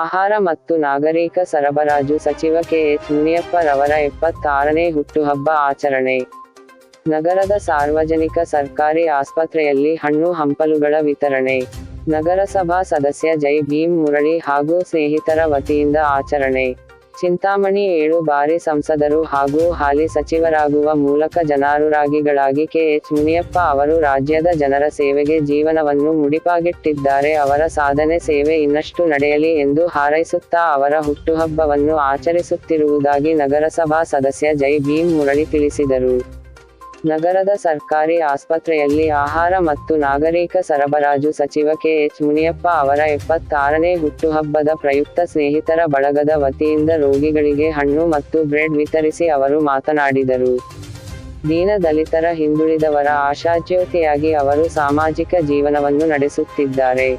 ಆಹಾರ ಮತ್ತು ನಾಗರಿಕ ಸರಬರಾಜು ಸಚಿವ ಕೆ ಎಚ್ ಮುನಿಯಪ್ಪ ರವರ ಎಪ್ಪತ್ತಾರನೇ ಹುಟ್ಟುಹಬ್ಬ ಆಚರಣೆ. ನಗರದ ಸಾರ್ವಜನಿಕ ಸರ್ಕಾರಿ ಆಸ್ಪತ್ರೆಯಲ್ಲಿ ಹಣ್ಣು ಹಂಪಲುಗಳ ವಿತರಣೆ. ನಗರಸಭಾ ಸದಸ್ಯ ಜೈ ಭೀಮ್ ಮುರಳಿ ಹಾಗೂ ಸ್ನೇಹಿತರ ವತಿಯಿಂದ ಆಚರಣೆ. ಚಿಂತಾಮಣಿ ಏಳು ಬಾರಿ ಸಂಸದರು ಹಾಗೂ ಹಾಲಿ ಸಚಿವರಾಗುವ ಮೂಲಕ ಜನಾನುರಾಗಿಗಳಾಗಿ ಕೆಎಚ್ ಮುನಿಯಪ್ಪ ಅವರು ರಾಜ್ಯದ ಜನರ ಸೇವೆಗೆ ಜೀವನವನ್ನು ಮುಡಿಪಾಗಿಟ್ಟಿದ್ದಾರೆ. ಅವರ ಸಾಧನೆ ಸೇವೆ ಇನ್ನಷ್ಟು ನಡೆಯಲಿ ಎಂದು ಹಾರೈಸುತ್ತಾ ಅವರ ಹುಟ್ಟುಹಬ್ಬವನ್ನು ಆಚರಿಸುತ್ತಿರುವುದಾಗಿ ನಗರಸಭಾ ಸದಸ್ಯ ಜೈ ಭೀಮ್ ಮುರಳಿ ತಿಳಿಸಿದರು. ನಗರದ ಸರ್ಕಾರಿ ಆಸ್ಪತ್ರೆಯಲ್ಲಿ ಆಹಾರ ಮತ್ತು ನಾಗರಿಕ ಸರಬರಾಜು ಸಚಿವ ಕೆಎಚ್ ಮುನಿಯಪ್ಪ ಅವರ ಎಪ್ಪತ್ತಾರನೇ ಹುಟ್ಟುಹಬ್ಬದ ಪ್ರಯುಕ್ತ ಸ್ನೇಹಿತರ ಬಳಗದ ವತಿಯಿಂದ ರೋಗಿಗಳಿಗೆ ಹಣ್ಣು ಮತ್ತು ಬ್ರೆಡ್ ವಿತರಿಸಿ ಅವರು ಮಾತನಾಡಿದರು. ದೀನ ದಲಿತರ ಹಿಂದುಳಿದವರ ಆಶಾಜ್ಯೋತಿಯಾಗಿ ಅವರು ಸಾಮಾಜಿಕ ಜೀವನವನ್ನು ನಡೆಸುತ್ತಿದ್ದಾರೆ.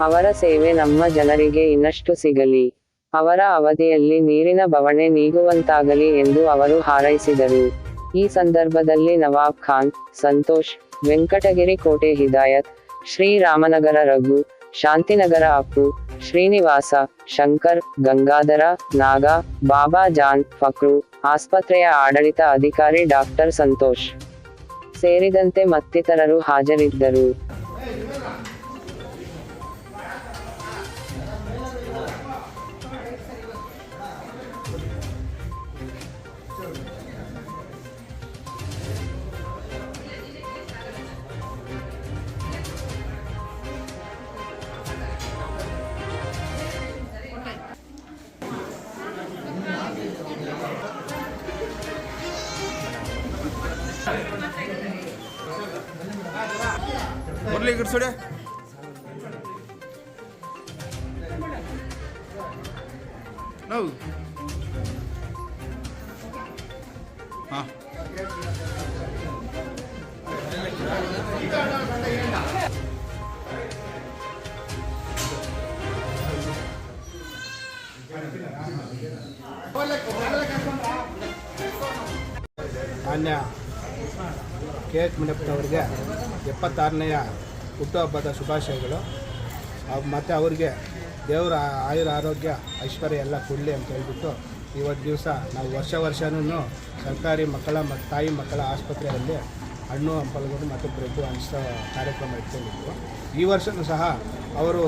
ಅವರ ಸೇವೆ ನಮ್ಮ ಜನರಿಗೆ ಇನ್ನಷ್ಟು ಸಿಗಲಿ. ಅವರ ಅವಧಿಯಲ್ಲಿ ನೀರಿನ ಬವಣೆ ನೀಗುವಂತಾಗಲಿ ಎಂದು ಅವರು ಹಾರೈಸಿದರು. ಈ ಸಂದರ್ಭದಲ್ಲಿ ನವಾಬ್ ಖಾನ್, ಸಂತೋಷ್, ವೆಂಕಟಗಿರಿ ಕೋಟೆ ಹಿದಾಯತ್ ಶ್ರೀರಾಮನಗರ ರಘು, ಶಾಂತಿನಗರ ಅಪ್ಪು, ಶ್ರೀನಿವಾಸ, ಶಂಕರ್, ಗಂಗಾಧರ, ನಾಗ, ಬಾಬಾ ಜಾನ್ ಫಕ್ರು, ಆಸ್ಪತ್ರೆಯ ಆಡಳಿತ ಅಧಿಕಾರಿ ಡಾಕ್ಟರ್ ಸಂತೋಷ್ ಸೇರಿದಂತೆ ಮತ್ತಿತರರು ಹಾಜರಿದ್ದರು. ಮುರಳಿ ಗಿಡ್ಸೋಡೆ ನಾವು ಹಾಂ ಮಾನ್ಯ ಕೆ ಎಚ್ ಅವರಿಗೆ ಎಪ್ಪತ್ತಾರನೆಯ ಹುಟ್ಟುಹಬ್ಬದ ಶುಭಾಶಯಗಳು. ಮತ್ತು ಅವರಿಗೆ ದೇವರ ಆಯುರ ಆರೋಗ್ಯ, ಐಶ್ವರ್ಯ ಎಲ್ಲ ಕೊಡಲಿ ಅಂತ ಹೇಳಿಬಿಟ್ಟು ಇವತ್ತು ದಿವಸ ನಾವು ವರ್ಷ ವರ್ಷನೂ ಸರ್ಕಾರಿ ಮಕ್ಕಳ ಮತ್ತು ತಾಯಿ ಮಕ್ಕಳ ಆಸ್ಪತ್ರೆಯಲ್ಲಿ ಹಣ್ಣು ಹಂಪಲುಗಳು ಮತ್ತು ಬ್ರೆಡ್ಡು ಹಂಚೋ ಕಾರ್ಯಕ್ರಮ ಇಟ್ಕೊಂಡಿದ್ವು. ಈ ವರ್ಷವೂ ಸಹ ಅವರು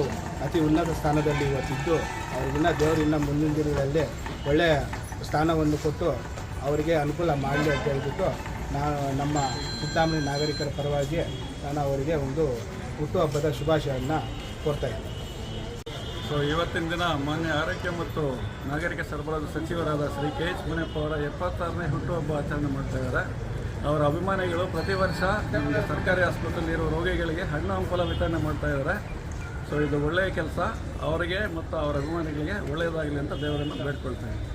ಅತಿ ಉನ್ನತ ಸ್ಥಾನದಲ್ಲಿ ಇವತ್ತಿದ್ದು ಅವ್ರಿಗಿನ್ನ ದೇವರು ಇನ್ನೂ ಮುಂದಿನ ದಿನಗಳಲ್ಲಿ ಒಳ್ಳೆಯ ಸ್ಥಾನವನ್ನು ಕೊಟ್ಟು ಅವರಿಗೆ ಅನುಕೂಲ ಮಾಡಲಿ ಅಂತ ಹೇಳ್ಬಿಟ್ಟು ನಾನು ನಮ್ಮ ಚಿಂತಾಮಣಿ ನಾಗರಿಕರ ಪರವಾಗಿ ನಾನು ಅವರಿಗೆ ಒಂದು ಹುಟ್ಟುಹಬ್ಬದ ಶುಭಾಶಯವನ್ನು ಕೊಡ್ತಾ ಇದ್ದೀನಿ. ಸೊ ಇವತ್ತಿನ ದಿನ ಮಾನ್ಯ ಆರೋಗ್ಯ ಮತ್ತು ನಾಗರಿಕ ಸರಬರಾಜು ಸಚಿವರಾದ ಶ್ರೀ ಕೆ ಎಚ್ ಮುನಿಯಪ್ಪ ಅವರ ಎಪ್ಪತ್ತಾರನೇ ಹುಟ್ಟುಹಬ್ಬ ಆಚರಣೆ ಮಾಡ್ತಾ ಇದ್ದಾರೆ. ಅವರ ಅಭಿಮಾನಿಗಳು ಪ್ರತಿ ವರ್ಷ ನಮಗೆ ಸರ್ಕಾರಿ ಆಸ್ಪತ್ರೆಯಲ್ಲಿ ಇರೋ ರೋಗಿಗಳಿಗೆ ಹಣ್ಣು ಹಂಪಲ ವಿತರಣೆ ಮಾಡ್ತಾ ಇದ್ದಾರೆ. ಸೊ ಇದು ಒಳ್ಳೆಯ ಕೆಲಸ. ಅವರಿಗೆ ಮತ್ತು ಅವರ ಅಭಿಮಾನಿಗಳಿಗೆ ಒಳ್ಳೆಯದಾಗಲಿ ಅಂತ ದೇವರನ್ನು ಬೇಡ್ಕೊಳ್ತಾ ಇದ್ದೀನಿ.